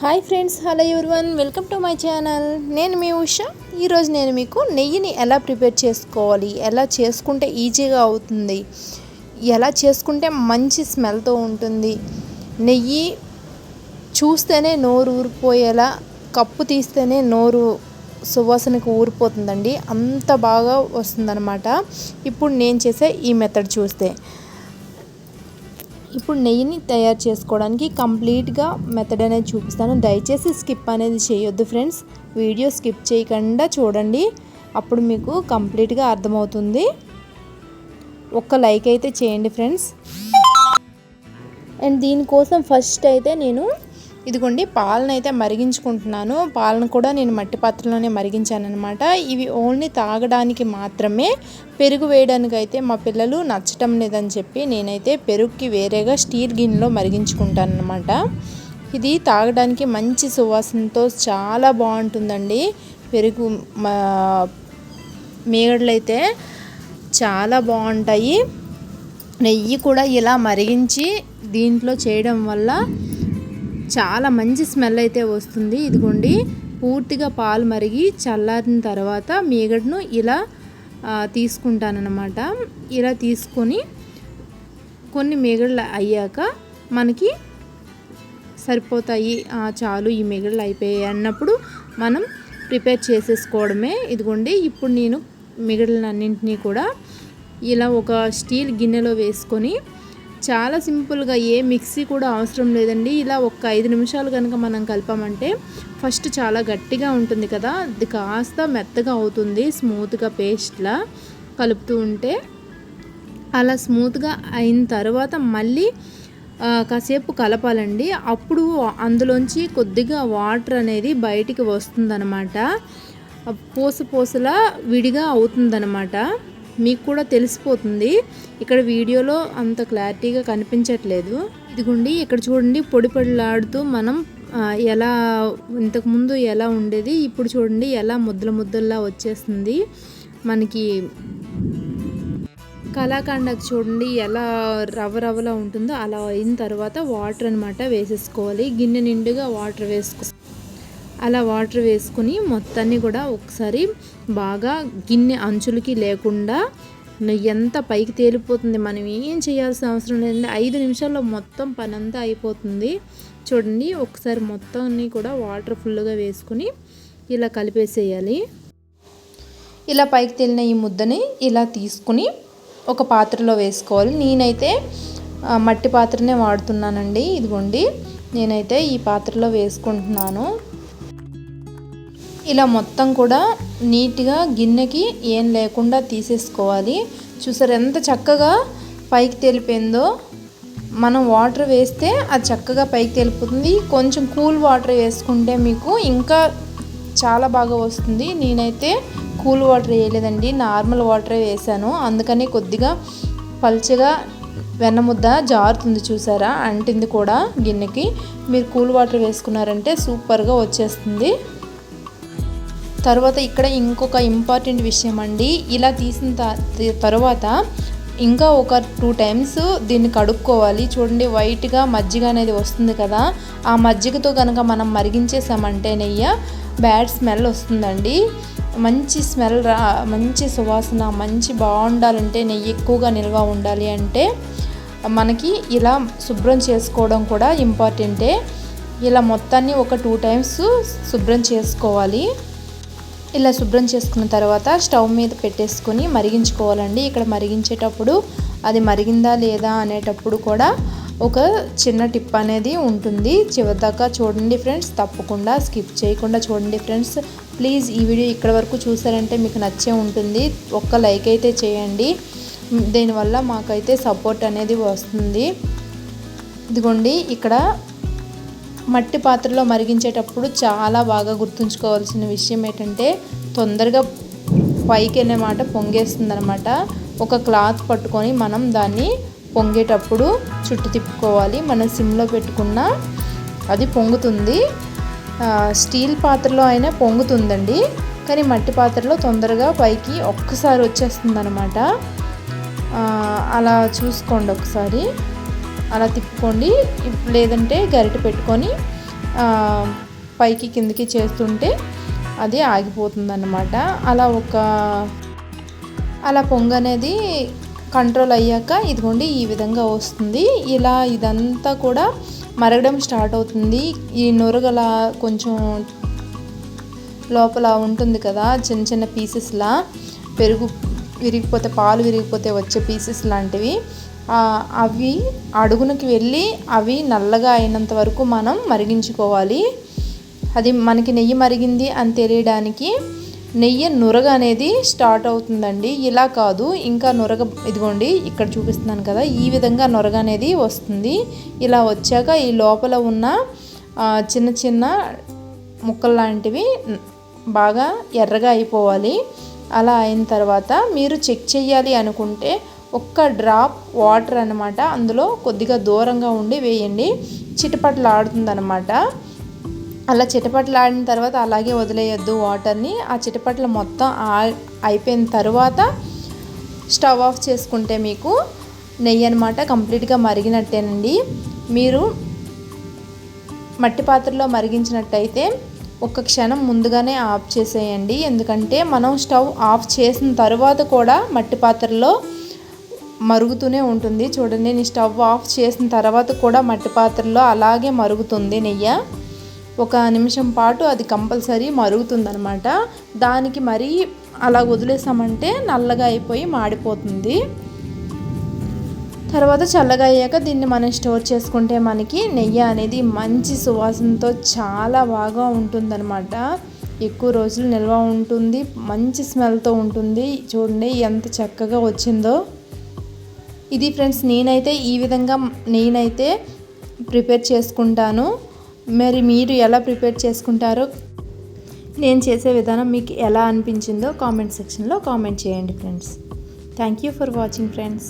Hi friends hello one welcome to my channel. నేను మీ ఉష. ఈరోజు నేను మీకు నెయ్యిని ఎలా ప్రిపేర్ చేసుకోవాలి ఎలా చేసుకుంటే ఈజీగా అవుతుంది ఎలా చేసుకుంటే మంచి స్మెల్తో ఉంటుంది. నెయ్యి చూస్తేనే నోరు ఊరిపోయేలా కప్పు తీస్తేనే నోరు సువాసనకు ఊరిపోతుందండి. అంత బాగా వస్తుందన్నమాట. ఇప్పుడు నేను చేసే ఈ మెథడ్ చూస్తే. ఇప్పుడు నెయ్యిని తయారు చేసుకోవడానికి కంప్లీట్గా మెథడ్ అనేది చూపిస్తాను. దయచేసి స్కిప్ అనేది చేయొద్దు ఫ్రెండ్స్ వీడియో స్కిప్ చేయకుండా చూడండి. అప్పుడు మీకు కంప్లీట్గా అర్థమవుతుంది. ఒక్క లైక్ అయితే చేయండి ఫ్రెండ్స్ అండ్ దీనికోసం ఫస్ట్ అయితే నేను ఇదిగోండి పాలను అయితే మరిగించుకుంటున్నాను. పాలను కూడా నేను మట్టి పాత్రలోనే మరిగించాను అనమాట ఇవి ఓన్లీ తాగడానికి మాత్రమే. పెరుగు వేయడానికి అయితే మా పిల్లలు నచ్చటం లేదని చెప్పి నేనైతే పెరుగుకి వేరేగా స్టీల్ గిన్నెలో మరిగించుకుంటాను అనమాట ఇది తాగడానికి మంచి సువాసనతో చాలా బాగుంటుందండి. పెరుగు మేగడలు అయితే చాలా బాగుంటాయి. నెయ్యి కూడా ఇలా మరిగించి దీంట్లో చేయడం వల్ల చాలా మంచి స్మెల్ అయితే వస్తుంది. ఇదిగోండి పూర్తిగా పాలు మరిగి చల్లారిన తర్వాత మీగడను ఇలా తీసుకుంటానన్నమాట. ఇలా తీసుకొని కొన్ని మీగడలు అయ్యాక మనకి సరిపోతాయి. చాలు ఈ మిగడలు అయిపోయాయి అన్నప్పుడు మనం ప్రిపేర్ చేసేసుకోవడమే. ఇదిగోండి ఇప్పుడు నేను మిగడలన్నింటినీ కూడా ఇలా ఒక స్టీల్ గిన్నెలో వేసుకొని చాలా సింపుల్గా ఏ మిక్సీ కూడా అవసరం లేదండి. ఇలా ఒక ఐదు నిమిషాలు కనుక మనం కలపమంటే ఫస్ట్ చాలా గట్టిగా ఉంటుంది కదా. అది కాస్త మెత్తగా అవుతుంది స్మూత్గా పేస్ట్లా కలుపుతూ ఉంటే. అలా స్మూత్గా అయిన తర్వాత మళ్ళీ కాసేపు కలపాలండి. అప్పుడు అందులోంచి కొద్దిగా వాటర్ అనేది బయటికి వస్తుందన్నమాట పూస పూసలా విడిగా అవుతుందన్నమాట మీకు కూడా తెలిసిపోతుంది. ఇక్కడ వీడియోలో అంత క్లారిటీగా కనిపించట్లేదు. ఇదిగోండి ఇక్కడ చూడండి పొడి పొడిలాడుతూ మనం ఎలా ఇంతకుముందు ఎలా ఉండేది ఇప్పుడు చూడండి ఎలా ముద్దల ముద్దల్లా వచ్చేస్తుంది. మనకి కళాఖండకు చూడండి ఎలా రవ్వ రవ్వలా ఉంటుందో అలా అయిన తర్వాత వాటర్ అనమాట వేసేసుకోవాలి. గిన్నె నిండుగా వాటర్ వేసుకో అలా వాటర్ వేసుకుని మొత్తాన్ని కూడా ఒకసారి బాగా గిన్నె అంచులకి లేకుండా ఎంత పైకి తేలిపోతుంది మనం ఏం చేయాల్సిన అవసరం లేదండి. ఐదు నిమిషాల్లో మొత్తం పని అంతా అయిపోతుంది. చూడండి ఒకసారి మొత్తాన్ని కూడా వాటర్ ఫుల్గా వేసుకుని ఇలా కలిపేసేయాలి. ఇలా పైకి తేలిన ఈ ముద్దని ఇలా తీసుకుని ఒక పాత్రలో వేసుకోవాలి. నేనైతే మట్టి పాత్రనే వాడుతున్నానండి. ఇదిగోండి నేనైతే ఈ పాత్రలో వేసుకుంటున్నాను. ఇలా మొత్తం కూడా నీట్గా గిన్నెకి ఏం లేకుండా తీసేసుకోవాలి. చూసారు ఎంత చక్కగా పైకి తెలిపోయిందో. మనం వాటర్ వేస్తే అది చక్కగా పైకి తెలిపోతుంది. కొంచెం కూల్ వాటర్ వేసుకుంటే మీకు ఇంకా చాలా బాగా వస్తుంది. నేనైతే కూల్ వాటర్ వేయలేదండి. నార్మల్ వాటరే వేసాను. అందుకని కొద్దిగా పల్చగా వెన్న ముద్ద జారుతుంది చూసారా? అంటింది కూడా గిన్నెకి. మీరు కూల్ వాటర్ వేసుకున్నారంటే సూపర్గా వచ్చేస్తుంది. తర్వాత ఇక్కడ ఇంకొక ఇంపార్టెంట్ విషయం అండి ఇలా తీసిన తర్వాత ఇంకా ఒక టూ టైమ్స్ దీన్ని కడుక్కోవాలి. చూడండి వైట్గా మజ్జిగ అనేది వస్తుంది కదా. ఆ మజ్జిగతో కనుక మనం మరిగించేసామంటే నెయ్యి బ్యాడ్ స్మెల్ వస్తుందండి. మంచి స్మెల్ రా మంచి సువాసన మంచి బాగుండాలంటే నెయ్యి ఎక్కువగా నిల్వ ఉండాలి అంటే మనకి ఇలా శుభ్రం చేసుకోవడం కూడా ఇంపార్టెంటే. ఇలా మొత్తాన్ని ఒక టూ టైమ్స్ శుభ్రం చేసుకోవాలి. ఇలా శుభ్రం చేసుకున్న తర్వాత స్టవ్ మీద పెట్టేసుకొని మరిగించుకోవాలండి. ఇక్కడ మరిగించేటప్పుడు అది మరిగిందా లేదా అనేటప్పుడు కూడా ఒక చిన్న టిప్ అనేది ఉంటుంది. చివరిదాకా చూడండి ఫ్రెండ్స్ తప్పకుండా స్కిప్ చేయకుండా చూడండి ఫ్రెండ్స్. ప్లీజ్ ఈ వీడియో ఇక్కడ వరకు చూసారంటే మీకు నచ్చే ఉంటుంది. ఒక్క లైక్ అయితే చేయండి. దీనివల్ల మాకైతే సపోర్ట్ అనేది వస్తుంది. ఇదిగోండి ఇక్కడ మట్టి పాత్రలో మరిగించేటప్పుడు చాలా బాగా గుర్తుంచుకోవాల్సిన విషయం ఏంటంటే తొందరగా పైకి మాట పొంగేస్తుంది అనమాట ఒక క్లాత్ పట్టుకొని మనం దాన్ని పొంగేటప్పుడు చుట్టు తిప్పుకోవాలి. మనం సిమ్లో పెట్టుకున్న అది పొంగుతుంది. స్టీల్ పాత్రలో అయినా పొంగుతుందండి. కానీ మట్టి పాత్రలో తొందరగా పైకి ఒక్కసారి వచ్చేస్తుంది అనమాట అలా చూసుకోండి ఒకసారి. అలా తిప్పుకోండి. లేదంటే గరిట పెట్టుకొని పైకి కిందకి చేస్తుంటే అది ఆగిపోతుంది అన్నమాట అలా ఒక అలా పొంగ అనేది కంట్రోల్ అయ్యాక ఇదిగోండి ఈ విధంగా వస్తుంది. ఇలా ఇదంతా కూడా మరగడం స్టార్ట్ అవుతుంది. ఈ నొరగలా కొంచెం లోపల ఉంటుంది కదా చిన్న చిన్న పీసెస్లా పెరుగు విరిగిపోతే పాలు విరిగిపోతే వచ్చే పీసెస్ లాంటివి అవి అడుగునకి వెళ్ళి అవి నల్లగా అయినంత వరకు మనం మరిగించుకోవాలి. అది మనకి నెయ్యి మరిగింది అని తెలియడానికి నెయ్యి నురగ అనేది స్టార్ట్ అవుతుందండి. ఇలా కాదు ఇంకా నురగ ఇదిగోండి ఇక్కడ చూపిస్తున్నాను కదా ఈ విధంగా నురగ అనేది వస్తుంది. ఇలా వచ్చాక ఈ లోపల ఉన్న చిన్న చిన్న ముక్కలు లాంటివి బాగా ఎర్రగా అయిపోవాలి. అలా అయిన తర్వాత మీరు చెక్ చేయాలి అనుకుంటే ఒక్క డ్రాప్ వాటర్ అనమాట అందులో కొద్దిగా దూరంగా ఉండి వేయండి. చిటపట్లాడుతుందనమాట అలా చిటపట్లు తర్వాత అలాగే వదిలేయొద్దు వాటర్ని. ఆ చిటపట్లు మొత్తం ఆ- అయిపోయిన తర్వాత స్టవ్ ఆఫ్ చేసుకుంటే మీకు నెయ్యి అనమాట కంప్లీట్గా మరిగినట్టేనండి. మీరు మట్టి పాత్రలో మరిగించినట్టయితే ఒక క్షణం ముందుగానే ఆఫ్ చేసేయండి. ఎందుకంటే మనం స్టవ్ ఆఫ్ చేసిన తర్వాత కూడా మట్టి పాత్రలో మరుగుతూనే ఉంటుంది. చూడండి నేను స్టవ్ ఆఫ్ చేసిన తర్వాత కూడా మట్టి పాత్రలో అలాగే మరుగుతుంది నెయ్యి. ఒక నిమిషం పాటు అది కంపల్సరీ మరుగుతుందనమాట దానికి మరీ అలా వదిలేసామంటే నల్లగా అయిపోయి మాడిపోతుంది. తర్వాత చల్లగా అయ్యాక దీన్ని మనం స్టోర్ చేసుకుంటే మనకి నెయ్యి అనేది మంచి సువాసనతో చాలా బాగా ఉంటుందన్నమాట. ఎక్కువ రోజులు నిల్వ ఉంటుంది మంచి స్మెల్తో ఉంటుంది. చూడండి ఎంత చక్కగా వచ్చిందో. ఇది ఫ్రెండ్స్ నేనైతే ఈ విధంగా నేనైతే ప్రిపేర్ చేసుకుంటాను. మరి మీరు ఎలా ప్రిపేర్ చేసుకుంటారో నేను చేసే విధానం మీకు ఎలా అనిపించిందో కామెంట్ సెక్షన్లో కామెంట్ చేయండి friends. Thank you for watching friends.